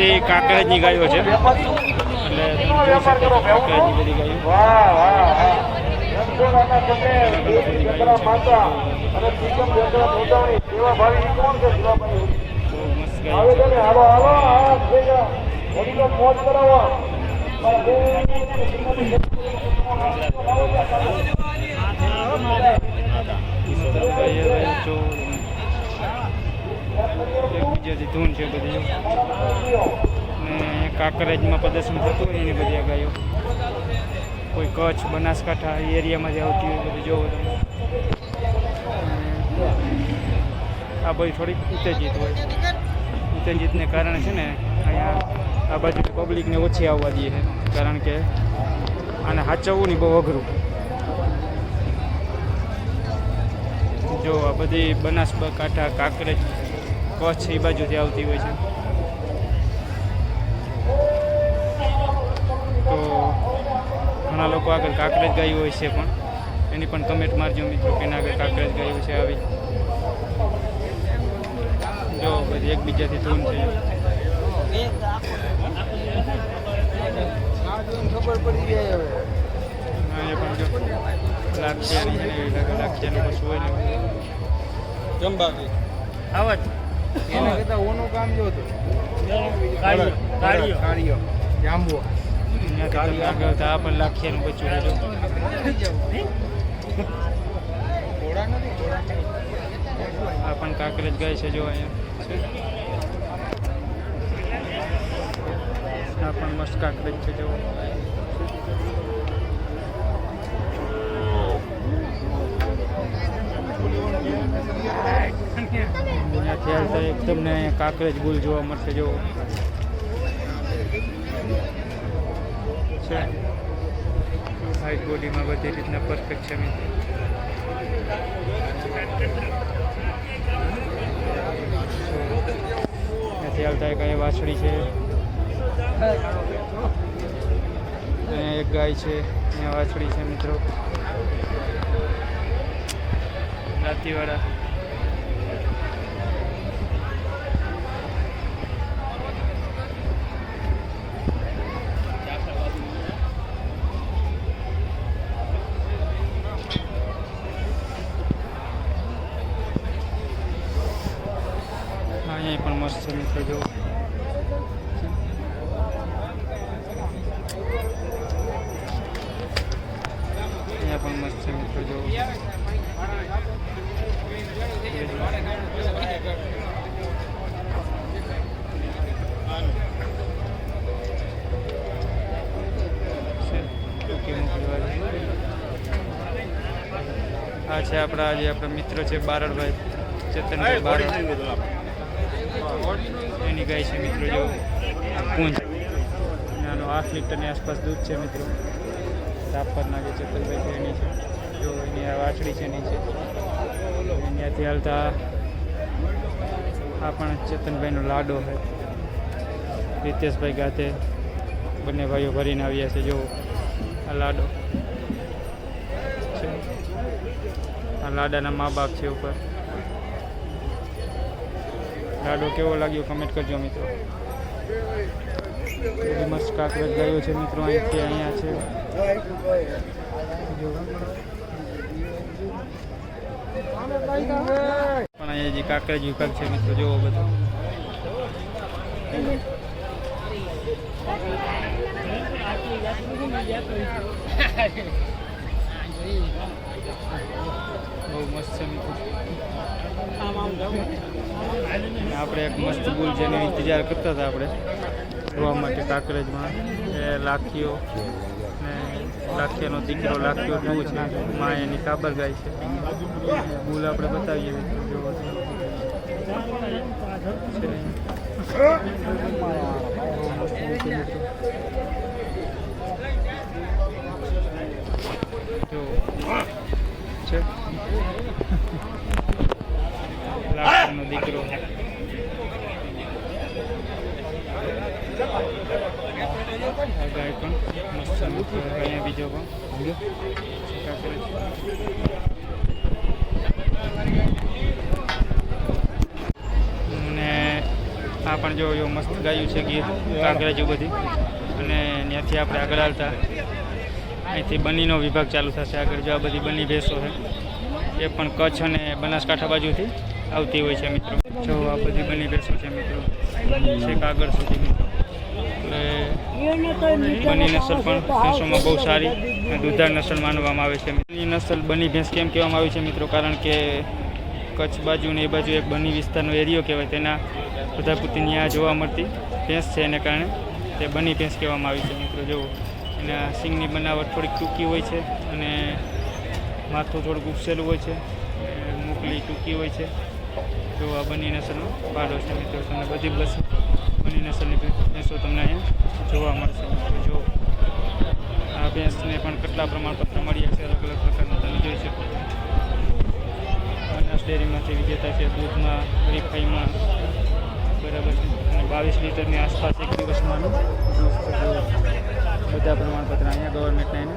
બધી કાંકરેજની ગાયો છે. એટલે એકબીજાથી ધૂન છે બધી. ને કાંકરેજમાં પ્રદર્શન થતું હોય એની બધી ગાયો કોઈ કચ્છ, બનાસકાંઠા એ એરિયામાંથી આવતી હોય બધું જોવો તમે. આ બધી થોડીક ઉત્તેજિત હોય. ઉત્તેજિતને કારણે છે ને અહીંયા આ બાજુ પબ્લિકને ઓછી આવવા દઈએ કારણ કે આને સાચવવું નહીં બહુ અઘરું. જો આ બધી બનાસકાંઠા, કાંકરેજ કચ્છ એ બાજુથી આવતી હોય છે. તો ઘણા લોકો આગળ કાંકરેજ ગાયું હોય છે પણ. એની પણ કમેન્ટ મારજો મિત્રો કે એના આગળ કાંકરેજ ગાયું છે આવી. જો બધી એકબીજાથી ધૂન છે ખબર પડી જાય. હવે અહીંયા પણ જો. છે ને એવી લાગે લાખિયાનું કશું હોય ને જમવા આવા જ. એના કરતા ઓનું કામ જો તો કાળીઓ, જાંબુ. તમે આગળ તો આ પણ કાંકરેજ ગાય છે જો અહીંયા. આ પણ મસ્ત કાંકરેજ છે જો. હાલતા એક તમને કાંકરેજ બુલ જોવા મળશે જો છે. હાઈટ બોડીમાં બધી રીતના પરફેક્ટ છે નથી આવતા એક અહીંયા વાછડી છે. અહીંયા એક ગાય છે, અહીંયા વાછડી છે, મિત્રો. લાતીવાળા છે આપણા જે આપણા મિત્ર છે બારડભાઈ, ચેતનભાઈ બારડ. એની ગાય છે મિત્રો જો. અને આનો આઠ લીટરની આસપાસ દૂધ છે મિત્રો. રાપરના જે ચેતનભાઈ છે એની છે. જો એની આ વાછડી છે એની છે. ત્યાંથી હાલતા આ પણ ચેતનભાઈનો લાડો છે. રીતેશભાઈ ગાતે બંને ભાઈઓ ભરીને આવ્યા છે. જો આ લાડો છે લાડાના મા બાપ છે ઉપર. લાડો કેવો લાગ્યો કમેન્ટ કરજો મિત્રો. મસ્ત કાંકરેજ ગયો છે મિત્રો અહીંથી, અહીંયા છે. પણ અહીંયા જે કાકરેજ વિભાગ છે મિત્રો જોવો બધો. બહુ મસ્ત છે આપણે એક મસ્ત બુલ જેને ઇંતજાર કરતા હતા આપણે. જોવા માટે કાંકરેજમાં. એ લાખીઓ ને લાખીયાનો દીકરો લાખીઓ ટુ છે. મા એની કાબર ગાય છે. બુલ આપણે બતાવીએ. જોવો છે લાખનો દીકરો ગાય પણ અહીંયા બીજો પણ. અને આ પણ જો મસ્ત ગાયું છે ગીર કાંકરેજુ બધી અને ત્યાંથી આપણે આગળ આવતા અહીંથી બનીનો વિભાગ ચાલુ થશે. આગળ જો આ બધી બની ભેંસો છે, એ પણ કચ્છ અને બનાસકાંઠા બાજુથી આવતી હોય છે મિત્રો. જો આ બધી બની ભેંસો છે મિત્રો છેક આગળ સુધી મિત્રો. બની નસલ પણ ભેંસોમાં બહુ સારી દુધાર નસલ માનવામાં આવે છે. બની નસલ, બની ભેંસ કેમ કહેવામાં આવી છે મિત્રો? કારણ કે કચ્છ બાજુ ને એ બાજુ એક બની વિસ્તારનો એરિયો કહેવાય. તેના બધા પૂરતી ત્યાં જોવા મળતી ભેંસ છે એને કારણે તે બની ભેંસ કહેવામાં આવી છે મિત્રો. જુઓ. એના સિંગની બનાવટ થોડીક ટૂંકી હોય છે અને માથું થોડુંક ઉપસેલું હોય છે મોકલી ટૂંકી હોય છે. તો આ બની નસલનો પાડો છે મિત્રો, તમને બધી બસ બંને નસલની ભેંસો તમને અહીંયા જોવા મળશે. જો આ ભેંસને પણ કેટલા પ્રમાણપત્ર મળ્યા છે, અલગ અલગ પ્રકારના તમે જોઈ શકો. બનાસ ડેરીમાંથી વિજેતા છે, દૂધમાં, હરીફાઈમાં, બરાબર છે. અને બાવીસ લીટરની આસપાસ એક દિવસમાં દૂધ બધા પ્રમાણપત્ર અહીંયા ગવર્મેન્ટના એને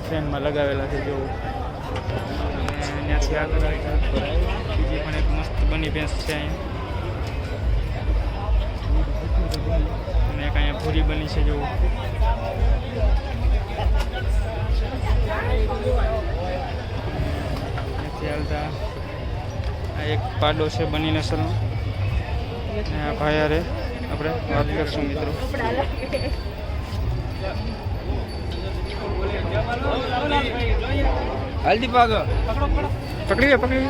ટ્રેનમાં લગાવેલા છે જો અને ત્યાંથી આગળ બીજી પણ એક મસ્ત બની ભેંસ છે અહીંયા અને એક અહીંયા ભૂરી બની છે જો ત્યાંથી આવતા આ એક પાડો છે બની નસલનો ભાઈ હારે. આપણે વાત કરશું મિત્રો. હલ્દી પાગ પકડી પકડી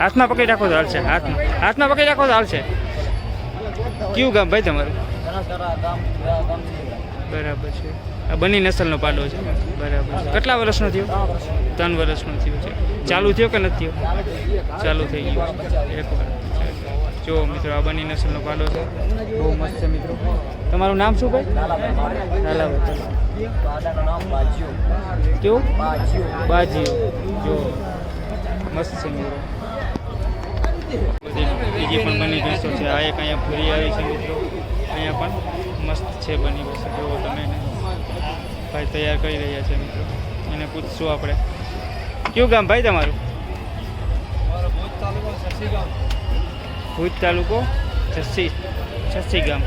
હાથમાં પકડી રાખો તો હાલશે, હાથમાં. હાથમાં પકડી રાખો તો હાલશે. કયું ગામ ભાઈ તમારું? બરાબર છે. આ બની નસલનો પાડો છે. બરાબર કેટલા વર્ષનો થયો? ત્રણ વર્ષનો થયો છે. ચાલુ થયો કે નથી થયો? ચાલુ થઈ ગયું એક વાર. જો મિત્રો, આ બની નસલનો પાડો છે. બહુ મસ્ત છે મિત્રો. તમારું નામ શું ભાઈ? લાલાભાઈ કેવું? બાજીઓ જો મસ્ત છે મિત્રો બીજી પણ બની ભેંસો છે આ એક અહીંયા ભૂરી આવી છે મિત્રો અહીંયા પણ મસ્ત છે બની ભેંસો જુઓ તમે ભાઈ તૈયાર કરી રહ્યા છે મિત્રો એને પૂછશું આપણે કયું ગામ ભાઈ તમારું ભુજ તાલુકો જસ્સી જસ્સી ગામ.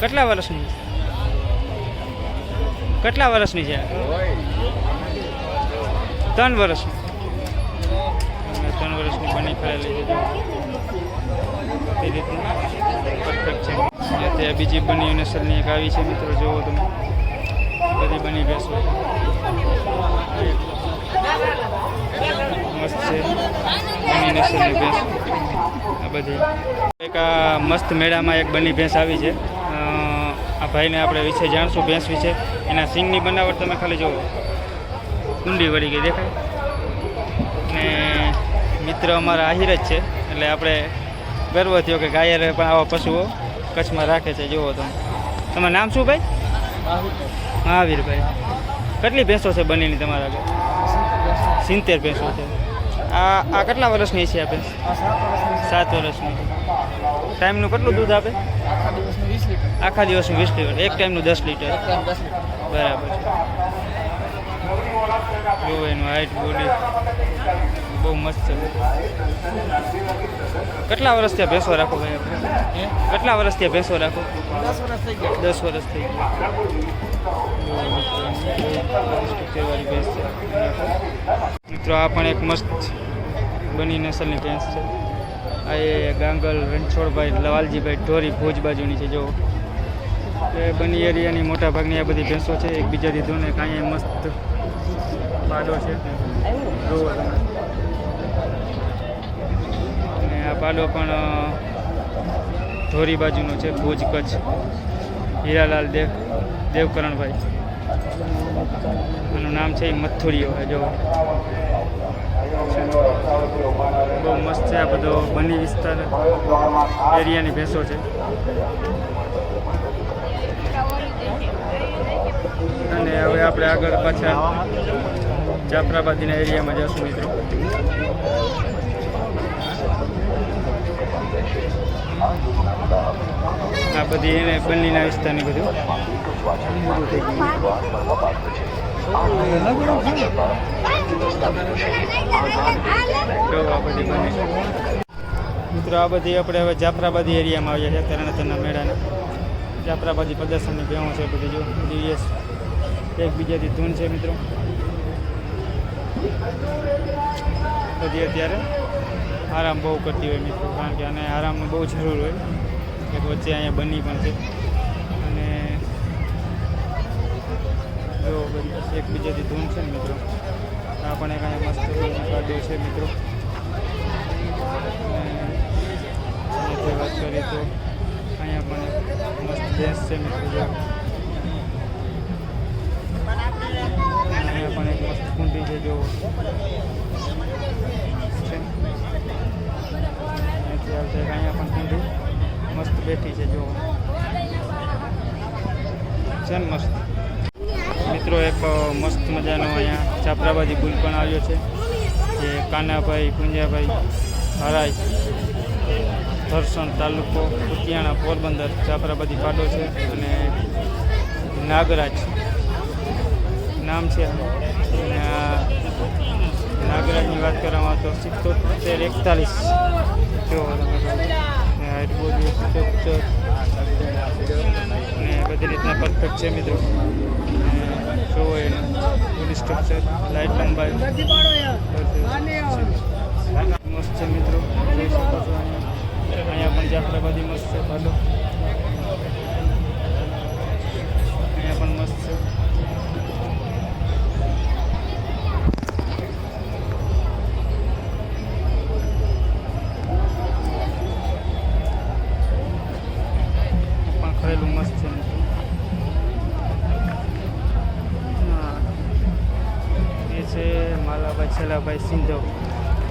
કેટલા વર્ષની? કેટલા વર્ષની છે? ત્રણ વર્ષની. ત્રણ વર્ષની બની ખરેલી છે. એ રીતનું પરફેક્ટ છે. તે બીજી બની નસલની એક આવી છે મિત્રો જોવો તમે. બધી બની બેસો મસ્ત છે. બની ભેંસ? આ બધી. એક આ મસ્ત મેળામાં એક બની ભેંસ આવી છે. આ ભાઈને આપણે વિશે જાણશું ભેંસ વિશે. એના સિંગની બનાવટ તમે ખાલી જુઓ. કુંડી વળી ગઈ દેખાય. ને મિત્ર અમારા આહિર જ છે. એટલે આપણે ગર્વ થયો કે ગાયરે પણ આવા પશુઓ કચ્છમાં રાખે છે. જુઓ તમે. તમારું નામ શું ભાઈ? મહાવીરભાઈ. કેટલી ભેંસો છે બનીની તમારા આગળ? સિત્તેર ભેંસો છે. આ આ કેટલા વર્ષની છે આપે? સાત વર્ષની. ટાઈમનું કેટલું દૂધ આપે? આખા દિવસનું વીસ લીટર. એક ટાઈમનું દસ લીટર. બરાબર જો એનું હાઈટ બોડી બહુ મસ્ત છે. કેટલા વર્ષ ત્યાં ભેંસો રાખો ભાઈ આપણે? કેટલા વર્ષ ત્યાં ભેંસો રાખો? દસ વર્ષ થઈ ગયા. દસ વર્ષ થઈ છે. મિત્રો, આ પણ એક મસ્ત બની નસલની ભેંસ છે. આ એ ગાંગલ રણછોડભાઈ લવાલજીભાઈ ઢોરી ભોજ બાજુની છે, જો. એ બની એરિયાની મોટા ભાગની આ બધી ભેંસો છે. એકબીજાથી ધોને કાંઈ મસ્ત પાડો છે. અને આ પાડો પણ ધોરી બાજુનો છે. ભુજ કચ્છ. હીરાલાલ દેવ, દેવકરણભાઈ. એનું નામ છે મથુરીઓ જો. બહુ મસ્ત છે આ બધો બની વિસ્તાર એરિયાની ભેંસો છે. અને હવે આપણે આગળ પાછા જાફરાબાદીના એરિયામાં જશું મિત્રો. બધી એને બંનેના વિસ્તારની બધું. થઈ ગયું મિત્રો, આ બધી આપણે હવે જાફરાબાદી એરિયામાં આવ્યા છે તરણેતરના મેળાના. જાફરાબાદી પ્રદર્શનની ભેહો છે બધી, જો દિવસ એકબીજાથી ધૂન છે, મિત્રો. બધી અત્યારે આરામ બહુ કરતી હોય, મિત્રો, કારણ કે આને આરામની બહુ જરૂર હોય. એક વચ્ચે અહીંયા બની પણ છે. અને જો એકબીજાથી ધૂમ છે ને મિત્રો? આ પણ એક અહીંયા મસ્ત ગાડીઓ છે મિત્રો. વાત કરીએ તો અહીંયા પણ મસ્ત ભેંસ છે મિત્રો અહીંયા પણ એક મસ્ત કુંડી છે જો છે. અહીંયાથી આવતા એક અહીંયા પણ કુંડી મસ્ત બેઠી છે, જો. છે મસ્ત? મિત્રો, એક મસ્ત મજાનો અહીંયા ચાપરાબાજી પુલ પણ આવ્યો છે, જે કાનાભાઈ પુંજાભાઈ હરાઈ ધરસણ તાલુકો કુતિયાણા પોરબંદર છાપરાબાજી પાડો છે અને નાગરાજ નામ છે. અને નાગરાજની વાત કરવામાં તો સિત્તોતેર એકતાલીસ. જો તમે સ્ટ્રક્ચર અને બધી રીતના પરફેક્ટ છે મિત્રો. જોવો એનું બોડી સ્ટ્રક્ચર લાઇટ લંબાઈ. મસ્ત છે મિત્રો. જોઈ શકો અહીંયા. પણ જાફરાબાદી મસ્ત છે. ભાડો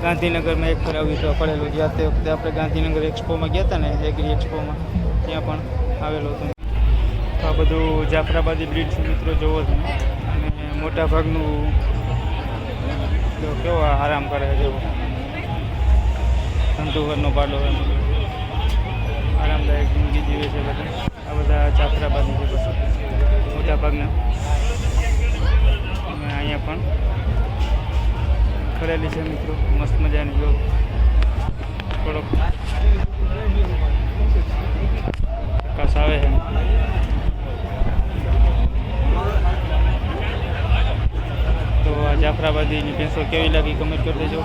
ગાંધીનગરમાં એક ફેર તો પડેલું જ્યાં તે વખતે આપણે ગાંધીનગર એક્સપોમાં ગયા હતા ને એગ્રી એક્સપોમાં, ત્યાં પણ આવેલું હતું. તો આ બધું જાફરાબાદી બ્રિજ મિત્રો જોવો તમે. અને મોટાભાગનું કેવો આરામ કરે છે જેવો ધંધુકરનો પાડો આરામદાયક જિંદગી જીવે છે બધા. આ બધા જાફરાબાદી છે બસ. મોટા અને અહીંયા પણ ખરેલી છે મિત્રો. મસ્ત મજાની જો. થોડોક પ્રકાશ આવે છે. તો આ જાફરાબાદીની ભેંસો કેવી લાગી કમેન્ટ કરી દેજો.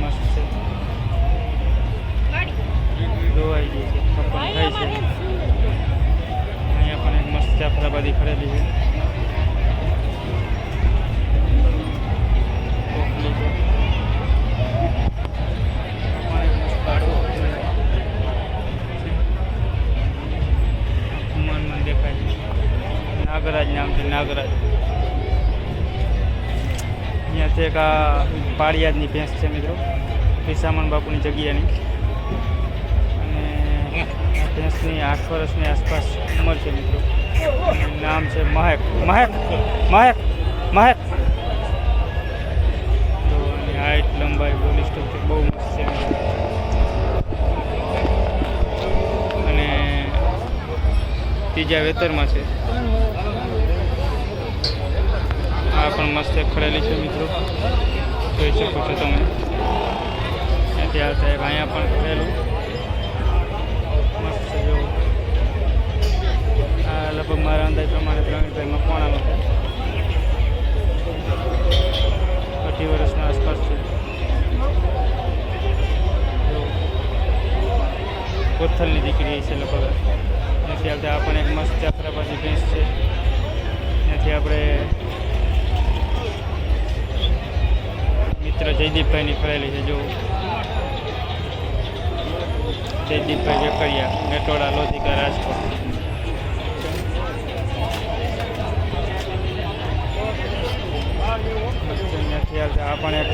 મસ્ત છે. ધોવાઈ ગઈ છે. જાફરાબાદી ખરેલી છે. નાગરાજ નામ છે, નાગરાજ. અહીંયાથી એક આ પાળિયાદની ભેંસ છે મિત્રો. પિસામણ બાપુની જગ્યાની. અને ભેંસની આઠ વર્ષની આસપાસ ઉંમર છે મિત્રો. નામ છે મહેક. મહેક. મહેક. મહેક. તો એની લંબાઈ, બોડી સ્ટ્રક્ચર બહુ મસ્ત છે. અને ત્રીજા વેતરમાં છે. આ પણ મસ્ત ખડેલી છે મિત્રો. જોઈ શકો છો તમે. ત્યાં સાહેબ અહીંયા પણ ખડેલું. છે લગભગ. ત્યાંથી આવતા આ એક મસ્ત જાફરાબાદી ભેંસ છે. ત્યાંથી આપણે મિત્ર જયદીપભાઈની ફરેલી છે, જો. જયદીપભાઈ જકરિયા મેટોડા લોધિકા, રાજકોટ. આ પણ એક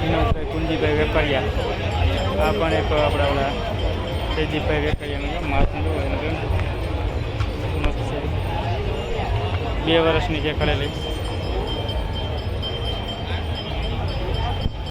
વિનોદભાઈ, કુંજીભાઈ વેપારિયા આ પણ એક આપણા જયદીપભાઈ વેકરિયાનું માથું મસ્ત છે બે વર્ષની છે કરેલી